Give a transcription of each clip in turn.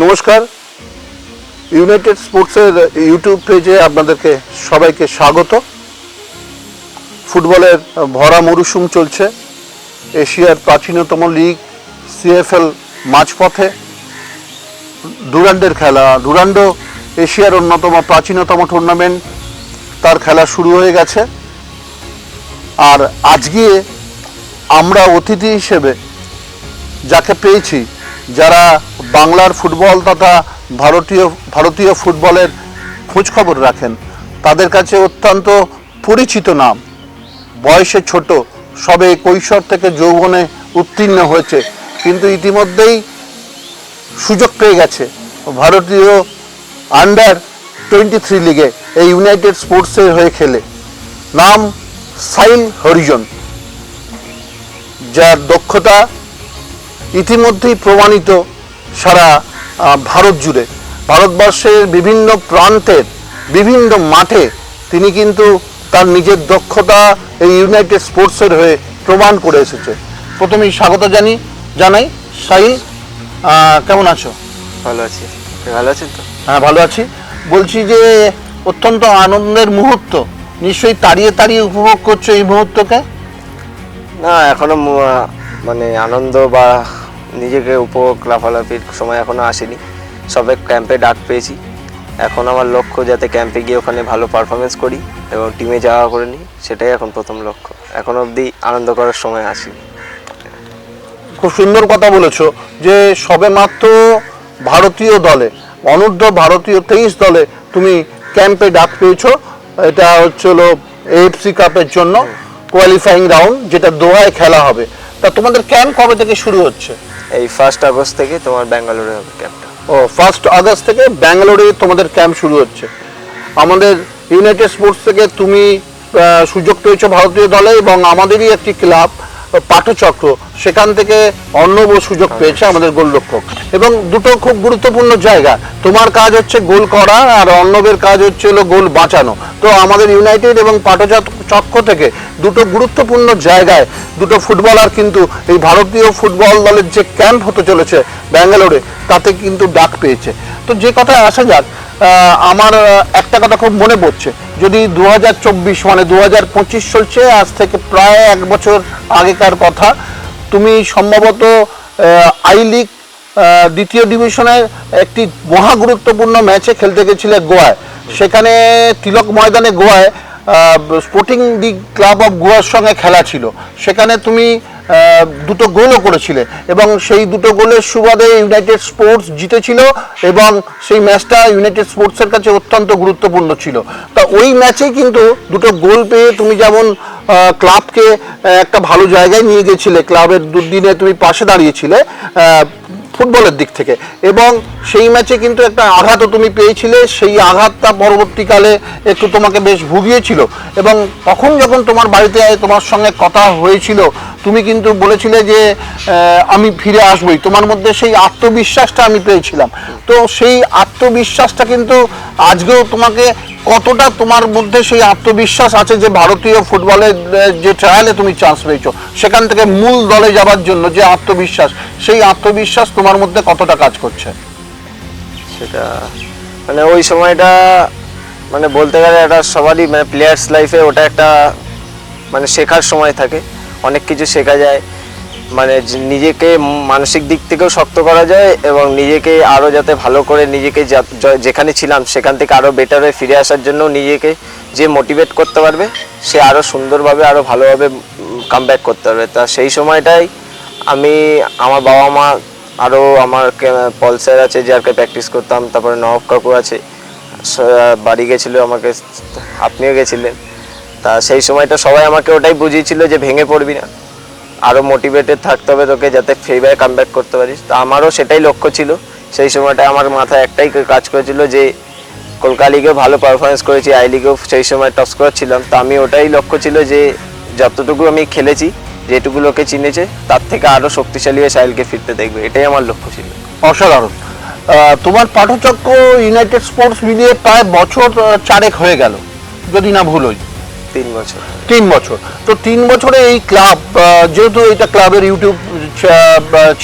নমস্কার। ইউনাইটেড স্পোর্টসের ইউটিউব পেজে আপনাদেরকে সবাইকে স্বাগত। ফুটবলের ভরা মরশুম চলছে। এশিয়ার প্রাচীনতম লিগ সিএফএল মাঝপথে। ডুরান্ডের খেলা। ডুরান্ডো এশিয়ার অন্যতম, প্রাচীনতম টুর্নামেন্ট তার খেলা শুরু হয়ে গেছে। আর আজকে আমরা অতিথি হিসেবে যাকে পেয়েছি, যারা বাংলার ফুটবল তথা ভারতীয় ভারতীয় ফুটবলের খোঁজখবর রাখেন। তাদের কাছে অত্যন্ত পরিচিত নাম। বয়সে ছোট, সবে কৈশোর থেকে যৌবনে উত্তীর্ণ হয়েছে, কিন্তু ইতিমধ্যেই সুযোগ পেয়ে গেছে। ভারতীয় আন্ডার টোয়েন্টি থ্রি লিগে এই ইউনাইটেড স্পোর্টসের হয়ে খেলে। নাম সাইল হরিজন, যার দক্ষতা ইতিমধ্যেই প্রমাণিত সারা ভারত জুড়ে। ভারতবর্ষের বিভিন্ন প্রান্তের বিভিন্ন মাঠে তিনি কিন্তু তার নিজের দক্ষতা এই ইউনাইটেড স্পোর্টসের হয়ে প্রমাণ করে এসেছে। প্রথমেই স্বাগত জানি জানাই। আহ, কেমন আছো? ভালো আছি। ভালো আছেন তো? হ্যাঁ ভালো আছি। বলছি যে অত্যন্ত আনন্দের মুহূর্ত। নিশ্চয়ই তাড়িয়ে তাড়িয়ে উপভোগ করছ এই মুহূর্তকে? না এখনও মানে আনন্দ বা নিজেকে উপভোগ, লাফালাফির সময় এখনও আসেনি। সবে ক্যাম্পে ডাক পেয়েছি। এখন আমার লক্ষ্য যাতে ক্যাম্পে গিয়ে ওখানে ভালো পারফরমেন্স করি এবং টিমে যাওয়া করে নিই, সেটাই এখন প্রথম লক্ষ্য। এখন অবধি আনন্দ করার সময় আসেনি। খুব সুন্দর কথা বলেছ যে সবে মাত্র ভারতীয় দলে, অনূর্ধ্ব ভারতীয় তেইশ দলে তুমি ক্যাম্পে ডাক পেয়েছ। এটা হচ্ছিল এএফসি কাপের জন্য কোয়ালিফাইং রাউন্ড যেটা দোহায় খেলা হবে। তা তোমাদের ক্যাম্প কবে থেকে শুরু হচ্ছে? এই ফার্স্ট আগস্ট থেকে তোমার ব্যাঙ্গালোরে হবে ক্যাম্পটা ও ফার্স্ট আগস্ট থেকে ব্যাঙ্গালোরে তোমাদের ক্যাম্প শুরু হচ্ছে। আমাদের ইউনাইটেড স্পোর্টস থেকে তুমি সুযোগ পেয়েছ ভারতীয় দলে এবং আমাদেরই একটি ক্লাব পাঠচক্র, সেখান থেকে অর্ণব সুযোগ পেয়েছে আমাদের গোলরক্ষক। এবং দুটো খুব গুরুত্বপূর্ণ জায়গা, তোমার কাজ হচ্ছে গোল করা আর অর্ণবের কাজ হচ্ছে হলো গোল বাঁচানো। তো আমাদের ইউনাইটেড এবং পাঠচক্র থেকে দুটো গুরুত্বপূর্ণ জায়গায় দুটো ফুটবলার কিন্তু এই ভারতীয় ফুটবল দলের যে ক্যাম্প হতে চলেছে ব্যাঙ্গালোরে, তাতে কিন্তু ডাক পেয়েছে। তো যে কথায় আসা যাক আমার একটা কথা খুব মনে পড়ছে। যদি দু হাজার চব্বিশ মানে দু চলছে, আজ থেকে প্রায় এক বছর আগেকার কথা, তুমি সম্ভবত আই লিগ দ্বিতীয় ডিভিশনের একটি মহা গুরুত্বপূর্ণ ম্যাচে খেলতে গেছিলে গোয়ায়। সেখানে তিলক ময়দানে গোয়ায় স্পোর্টিং দি ক্লাব অফ গোয়ার সঙ্গে খেলা ছিল। সেখানে তুমি দুটো গোলও করেছিলে এবং সেই দুটো গোলের সুবাদে ইউনাইটেড স্পোর্টস জিতেছিল এবং সেই ম্যাচটা ইউনাইটেড স্পোর্টসের কাছে অত্যন্ত গুরুত্বপূর্ণ ছিল। তা ওই ম্যাচে কিন্তু দুটো গোল পেয়ে তুমি যেমন ক্লাবকে একটা ভালো জায়গায় নিয়ে গেছিলে। ক্লাবের দুদিনে তুমি পাশে দাঁড়িয়েছিলে ফুটবলের দিক থেকে। এবং সেই ম্যাচে কিন্তু একটা আঘাতও তুমি পেয়েছিলে। সেই আঘাতটা পরবর্তীকালে একটু তোমাকে বেশ ভুগিয়েছিল। এবং তখন যখন তোমার বাড়িতে, তোমার সঙ্গে কথা হয়েছিল তুমি কিন্তু বলেছিলে যে আমি ফিরে আসবই। তোমার মধ্যে সেই আত্মবিশ্বাসটা আমি পেয়েছিলাম। তো সেই আত্মবিশ্বাসটা কিন্তু আজকেও তোমাকে কতটা তোমার মধ্যে সেই আত্মবিশ্বাস আছে যে, ভারতীয় ফুটবলের যে ট্রায়ালে তুমি চান্স পেয়েছ, সেখান থেকে মূল দলে যাবার জন্য যে আত্মবিশ্বাস, সেই আত্মবিশ্বাস তোমার মধ্যে কতটা কাজ করছে? সেটা মানে ওই সময়টা মানে বলতে গেলে একটা সবারই মানে প্লেয়ার্স লাইফে ওটা একটা মানে শেখার সময় থাকে। অনেক কিছু শেখা যায়। মানে নিজেকে মানসিক দিক থেকেও শক্ত করা যায় এবং নিজেকে আরও যাতে ভালো করে নিজেকে যেখানে ছিলাম সেখান থেকে আরও বেটার হয়ে ফিরে আসার জন্য নিজেকে যে মোটিভেট করতে পারবে, সে আরও সুন্দরভাবে আরও ভালোভাবে কামব্যাক করতে পারবে। তা সেই সময়টাই আমি আমার বাবা মা আরও আমার পল স্যার আছে যারকে প্র্যাকটিস করতাম। তারপরে নবাব কাকু আছে। বাড়ি গেছিল আমাকে, আপনিও গেছিলেন। তা সেই সময়টা সবাই আমাকে ওটাই বুঝিয়েছিল যে ভেঙে পড়বি না। আরও মোটিভেটেড থাকতে হবে তোকে যাতে ফেভারে কামব্যাক করতে পারিস। তা আমারও সেটাই লক্ষ্য ছিল। সেই সময়টা আমার মাথায় একটাই কাজ করেছিল যে কলকাতা লিগেও ভালো পারফরমেন্স করেছি আই লিগেও সেই সময় টপ স্কোর ছিলাম। তা আমি ওটাই লক্ষ্য ছিল যে যতটুকু আমি খেলেছি যেটুকু লোকে চিনেছে, তার থেকে আরও শক্তিশালী হয়ে সাহিলকে ফিরতে দেখবে। এটাই আমার লক্ষ্য ছিল। অসাধারণ। তোমার পাঠচক্র ইউনাইটেড স্পোর্টস মিলিয়ে প্রায় বছর চারেক হয়ে গেল। যদি না ভুল হই। তিন বছর। তিন বছর। তো তিন বছরে এই ক্লাব যেহেতু এটা ক্লাবের ইউটিউব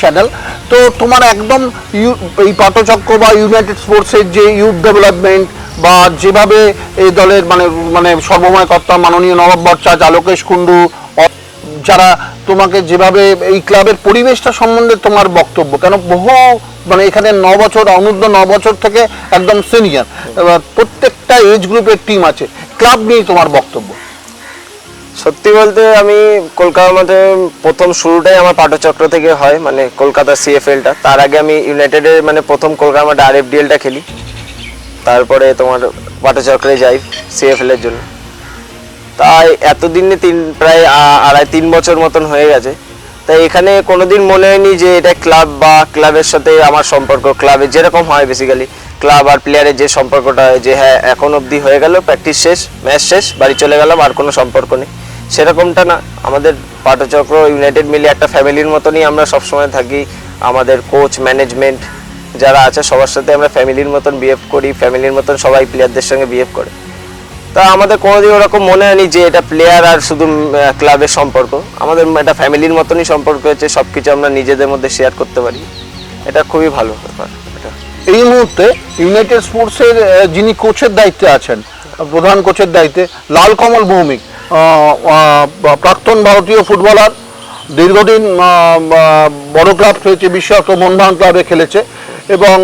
চ্যানেল, তো তোমার একদম এই পাটচক্র বা ইউনাইটেড স্পোর্টসের যে ইউথ ডেভেলপমেন্ট বা যেভাবে এই দলের মানে মানে সর্বময় কর্তা মাননীয় নবাব ভট্টাচার্য আলোকেশ কুণ্ডু যারা তোমাকে যেভাবে এই ক্লাবের পরিবেশটা সম্বন্ধে তোমার বক্তব্য, কেন বহু মানে এখানে ন বছর, অনূর্ধ্ব ন বছর থেকে একদম সিনিয়র প্রত্যেকটা এজ গ্রুপের টিম আছে। ক্লাব নিয়ে তোমার বক্তব্য। সত্যি বলতে আমি কলকাতার মধ্যে প্রথম শুরুটাই আমার পাটচক্র থেকে হয় মানে কলকাতা সিএফএলটা তার আগে আমি ইউনাইটেডের মানে প্রথম কলকাতার মধ্যে আরএফডিএলটা খেলি। তারপরে তোমার পাটচক্রে যাই সিএফএল এর জন্য। তাই এতদিনে তিন, প্রায় আড়াই, তিন বছর মতন হয়ে গেছে। তাই এখানে কোনোদিন মনে হয়নি যে এটা ক্লাব বা ক্লাবের সাথে আমার সম্পর্ক। ক্লাবে যেরকম হয় বেসিক্যালি ক্লাব আর প্লেয়ারের যে সম্পর্কটা হয় যে হ্যাঁ এখন অবধি হয়ে গেল প্র্যাকটিস শেষ ম্যাচ শেষ, বাড়ি চলে গেলাম, আর কোনো সম্পর্ক নেই। সেরকমটা না। আমাদের পাটচক্র ইউনাইটেড মিলে একটা ফ্যামিলির মতনই আমরা সবসময় থাকি। আমাদের কোচ ম্যানেজমেন্ট যারা আছে, সবার সাথে আমরা ফ্যামিলির মতন বিহেভ করি ফ্যামিলির মতন সবাই প্লেয়ারদের সঙ্গে বিহেভ করে। তা আমাদের কোনোদিন ওরকম মনে হয়নি যে এটা প্লেয়ার আর শুধু ক্লাবের সম্পর্ক। আমাদের একটা ফ্যামিলির মতনই সম্পর্ক হচ্ছে সব কিছু আমরা নিজেদের মধ্যে শেয়ার করতে পারি। এটা খুবই ভালো ব্যাপার। এটা এই মুহূর্তে ইউনাইটেড স্পোর্টসের যিনি কোচের দায়িত্বে আছেন, প্রধান কোচের দায়িত্বে লাল কমল ভৌমিক। প্রাক্তন ভারতীয় ফুটবলার দীর্ঘদিন বড় ক্লাব খেলেছে বিশ্বকাপ মোহনবাগান ক্লাবে খেলেছে এবং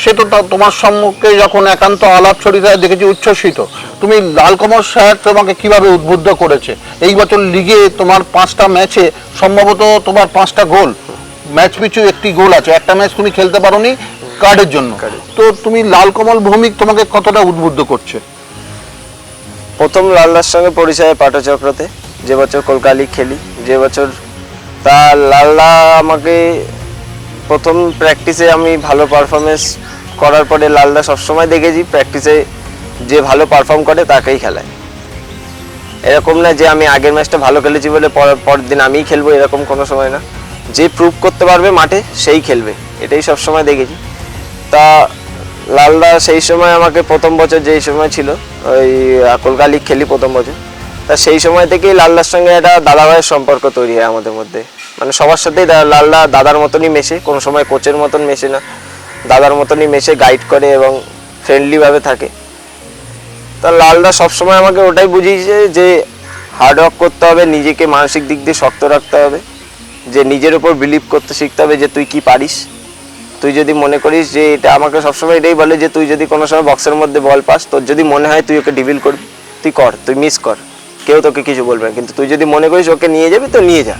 সে তো তোমার সম্মুখে যখন একান্ত আলাপ ছড়িয়ে দেখেছি উচ্ছ্বসিত। তুমি লাল কমল স্যার তোমাকে কীভাবে উদ্বুদ্ধ করেছে? এই বছর লিগে তোমার পাঁচটা ম্যাচে সম্ভবত তোমার পাঁচটা গোল। ম্যাচ পিছু একটি গোল আছে। একটা ম্যাচ তুমি খেলতে পারোনি কার্ডের জন্য। তো তুমি লাল কমল ভৌমিক তোমাকে কতটা উদ্বুদ্ধ করছে? প্রথম লালদার সঙ্গে পরিচয় পাটচক্রতে, যে বছর কলকাতা লিগ খেলি, যে বছর তা লালদা আমাকে প্রথম প্র্যাকটিসে আমি ভালো পারফরমেন্স করার পরে লালদা সবসময় দেখেছি প্র্যাকটিসে যে ভালো পারফর্ম করে তাকেই খেলায়। এরকম না যে আমি আগের ম্যাচটা ভালো খেলেছি বলে পর- পরের দিন আমিই খেলব, এরকম কোনো সময় না। যে প্রুভ করতে পারবে মাঠে, সেই খেলবে, এটাই সবসময় দেখেছি। তা লালদা সেই সময় আমাকে প্রথম বছর যেই সময় ছিল, ওই কলকাতা লিগ খেলি প্রথম বছর। তা সেই সময় থেকেই লালদার সঙ্গে একটা দাদা ভাইয়ের সম্পর্ক তৈরি হয় আমাদের মধ্যে। মানে সবার সাথেই লালদা দাদার মতনই মেশে, কোনো সময় কোচের মতন মেশে না। দাদার মতনই মেশে গাইড করে এবং ফ্রেন্ডলিভাবে থাকে। তা লালদা সবসময় আমাকে ওটাই বুঝিয়েছে যে হার্ডওয়ার্ক করতে হবে, নিজেকে মানসিক দিক দিয়ে শক্ত রাখতে হবে। যে নিজের ওপর বিলিভ করতে শিখতে হবে যে তুই কি পারিস। তুই যদি মনে করিস যে এটা আমাকে সবসময় এটাই বলে যে তুই যদি কোনো সময় বক্সের মধ্যে বল পাস, তোর যদি মনে হয় তুই ওকে ডিভিল করবি তুই কর, তুই মিস কর। কেউ তোকে কিছু বলবে কিন্তু তুই যদি মনে করিস ওকে নিয়ে যাবি, তো নিয়ে যা।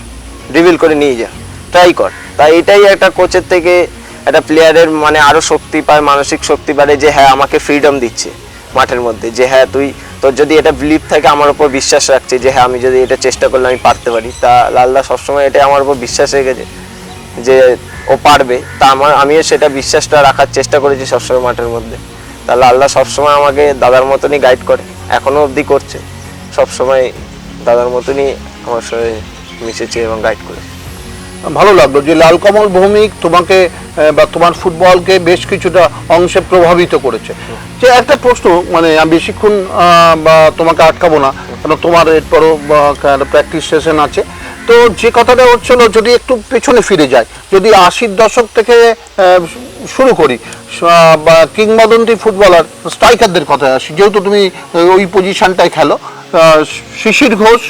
ডিভিল করে নিয়ে যা। ট্রাই কর। তাই এটাই একটা কোচের থেকে একটা প্লেয়ারের মানে আরও শক্তি পায়, মানসিক শক্তি বাড়ে যে হ্যাঁ আমাকে ফ্রিডম দিচ্ছে মাঠের মধ্যে। যে হ্যাঁ তুই, তোর যদি এটা বিলিভ থাকে, আমার উপর বিশ্বাস রাখছে যে হ্যাঁ আমি যদি এটা চেষ্টা করলে আমি পারতে পারি। তা লালদা সবসময় এটা আমার উপর বিশ্বাস রেখেছে। যে ও পারবে, তা আমার, আমিও সেটা বিশ্বাসটা রাখার চেষ্টা করেছি সবসময় মাঠের মধ্যে। তা লালদা সবসময় আমাকে দাদার মতনই গাইড করে এখনও অবধি করছে। সবসময় দাদার মতনই আমার সঙ্গে মিশেছে এবং গাইড করেছে। ভালো লাগল যে লাল কমল ভৌমিক তোমাকে বা তোমার ফুটবলকে বেশ কিছুটা অংশে প্রভাবিত করেছে। যে একটা প্রশ্ন মানে আমি বেশিক্ষণ বা তোমাকে আটকাবো না, কারণ তোমার এরপরও প্র্যাকটিস সেশন আছে। তো যে কথাটা হচ্ছিল যদি একটু পেছনে ফিরে যায় যদি আশির দশক থেকে শুরু করি কিংবদন্তি ফুটবলার, স্ট্রাইকারদের কথা আসি, যেহেতু তুমি ওই পজিশনটায় খেলো শিশির ঘোষ,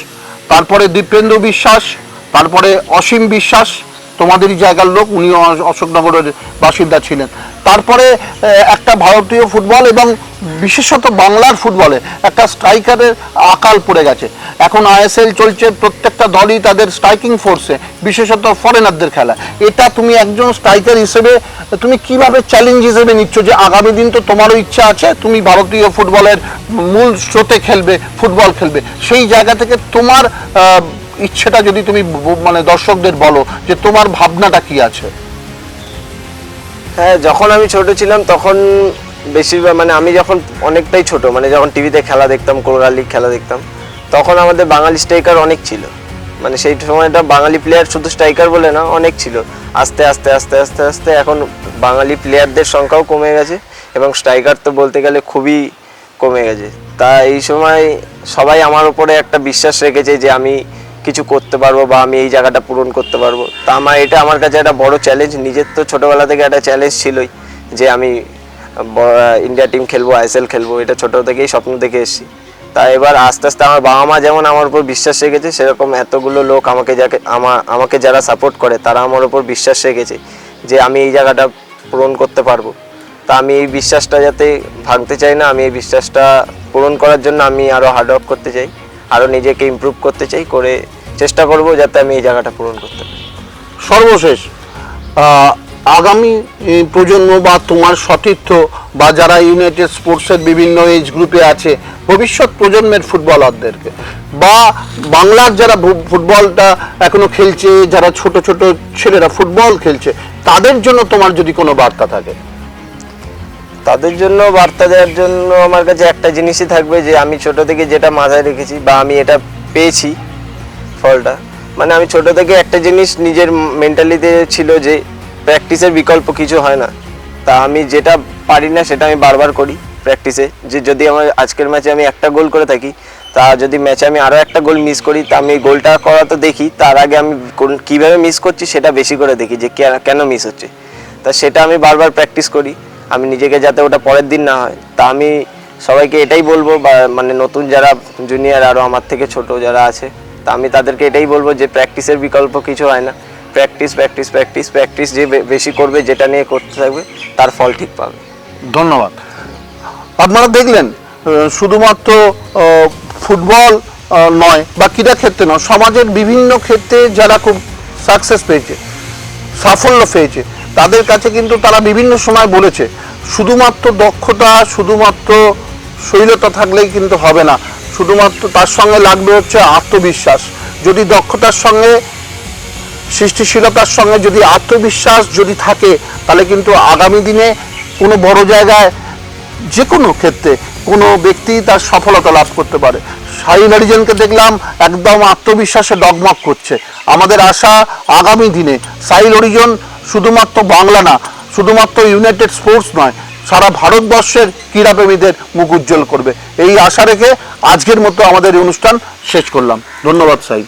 তারপরে দীপেন্দ্র বিশ্বাস, তারপরে অসীম বিশ্বাস তোমাদেরই জায়গার লোক উনি অশোকনগরের বাসিন্দা ছিলেন। তারপরে একটা ভারতীয় ফুটবল এবং বিশেষত বাংলার ফুটবলে একটা স্ট্রাইকারের আকাল পড়ে গেছে। এখন আইএসএল চলছে, প্রত্যেকটা দলই তাদের স্ট্রাইকিং ফোর্সে, বিশেষত ফরেনারদের খেলা। এটা তুমি একজন স্ট্রাইকার হিসেবে, তুমি কীভাবে চ্যালেঞ্জ হিসেবে নিচ্ছ যে আগামী দিন তো তোমারও ইচ্ছা আছে, তুমি ভারতীয় ফুটবলের মূল স্রোতে খেলবে, ফুটবল খেলবে। সেই জায়গা থেকে তোমার ইচ্ছেটা যদি তুমি মানে দর্শকদের বলো যে তোমার ভাবনাটা কি আছে? হ্যাঁ যখন আমি ছোট ছিলাম তখন বেশিরভাগ মানে আমি যখন অনেকটাই ছোট মানে যখন টিভিতে খেলা দেখতাম লিগ খেলা দেখতাম, তখন আমাদের বাঙালি স্ট্রাইকার অনেক ছিল। মানে সেই সময়টা বাঙালি প্লেয়ার শুধু স্ট্রাইকার বলে না, অনেক ছিল। আস্তে আস্তে আস্তে আস্তে আস্তে এখন বাঙালি প্লেয়ারদের সংখ্যাও কমে গেছে এবং স্ট্রাইকার তো বলতে গেলে খুবই কমে গেছে। তা এই সময় সবাই আমার উপরে একটা বিশ্বাস রেখেছে যে আমি কিছু করতে পারব বা আমি এই জায়গাটা পূরণ করতে পারব। তা আমার এটা আমার কাছে একটা বড় চ্যালেঞ্জ নিজের তো ছোটোবেলা থেকে একটা চ্যালেঞ্জ ছিলই যে আমি ইন্ডিয়া টিম খেলব আইএসএল খেলব, এটা ছোটো থেকেই স্বপ্ন দেখে এসেছি। তা এবার আস্তে আস্তে আমার বাবা মা যেমন আমার উপর বিশ্বাস রেখেছে, সেরকম এতগুলো লোক আমাকে যাকে, আমা, আমাকে যারা সাপোর্ট করে, তারা আমার উপর বিশ্বাস রেখেছে যে আমি এই জায়গাটা পূরণ করতে পারব। তা আমি এই বিশ্বাসটা যাতে ভাঙতে চাই না, আমি এই বিশ্বাসটা পূরণ করার জন্য আমি আরও হার্ডওয়ার্ক করতে চাই আরও নিজেকে ইমপ্রুভ করতে চাই, করে চেষ্টা করব যাতে আমি এই জায়গাটা পূরণ করতে পারি। সর্বশেষ আগামী প্রজন্ম বা তোমার সতীর্থ বা যারা ইউনাইটেড স্পোর্টসের বিভিন্ন এজ গ্রুপে আছে ভবিষ্যৎ প্রজন্মের ফুটবলারদেরকে বা বাংলার যারা ফুটবলটা এখনও খেলছে যারা ছোট ছোট ছেলেরা ফুটবল খেলছে তাদের জন্য তোমার যদি কোনো বার্তা থাকে? তাদের জন্য বার্তা দেওয়ার জন্য আমার কাছে একটা জিনিসই থাকবে যে আমি ছোট থেকে যেটা মাথায় রেখেছি বা আমি এটা পেয়েছি ফলটা। মানে আমি ছোট থেকে একটা জিনিস নিজের মেন্টালিতে ছিল যে প্র্যাকটিসের বিকল্প কিছু হয় না। তা আমি যেটা পারি না সেটা আমি বারবার করি প্র্যাকটিসে যে যদি আমার আজকের ম্যাচে আমি একটা গোল করে থাকি, তা যদি ম্যাচে আমি আরও একটা গোল মিস করি, তা আমি গোলটা করা তো দেখি, তার আগে আমি কীভাবে মিস করছি সেটা বেশি করে দেখি যে কেন মিস হচ্ছে। তা সেটা আমি বারবার প্র্যাকটিস করি। আমি নিজেকে যাতে ওটা পরের দিন না হয়। তা আমি সবাইকে এটাই বলব বা মানে নতুন যারা জুনিয়র আরও আমার থেকে ছোট যারা আছে তা আমি তাদেরকে এটাই বলব যে প্র্যাকটিসের বিকল্প কিছু হয় না। প্র্যাকটিস প্র্যাকটিস প্র্যাকটিস প্র্যাকটিস যে বেশি করবে, যেটা নিয়ে করতে থাকবে, তার ফল ঠিক পাবে। ধন্যবাদ। আপনারা দেখলেন শুধুমাত্র ফুটবল নয়, বা ক্রীড়া ক্ষেত্রে নয়, সমাজের বিভিন্ন ক্ষেত্রে যারা খুব সাকসেস পেয়েছে, সাফল্য পেয়েছে, তাদের কাছে কিন্তু তারা বিভিন্ন সময় বলেছে, শুধুমাত্র দক্ষতা, শুধুমাত্র শৈলতা থাকলেই কিন্তু হবে না। শুধুমাত্র তার সঙ্গে লাগবে হচ্ছে আত্মবিশ্বাস। যদি দক্ষতার সঙ্গে, সৃষ্টিশীলতার সঙ্গে যদি আত্মবিশ্বাস যদি থাকে, তাহলে কিন্তু আগামী দিনে কোনো বড় জায়গায় যে কোনো ক্ষেত্রে কোনো ব্যক্তি তার সফলতা লাভ করতে পারে। সাহিল হরিজনকে দেখলাম একদম আত্মবিশ্বাসে ডগমগ করছে। আমাদের আশা আগামী দিনে সাহিল হরিজন শুধুমাত্র বাংলা না, শুধুমাত্র ইউনাইটেড স্পোর্টস নয় সারা ভারতবর্ষের ক্রীড়াপ্রেমীদের মুখ উজ্জ্বল করবে। এই আশা রেখে আজকের মতো আমাদের এই অনুষ্ঠান শেষ করলাম। ধন্যবাদ সাহিল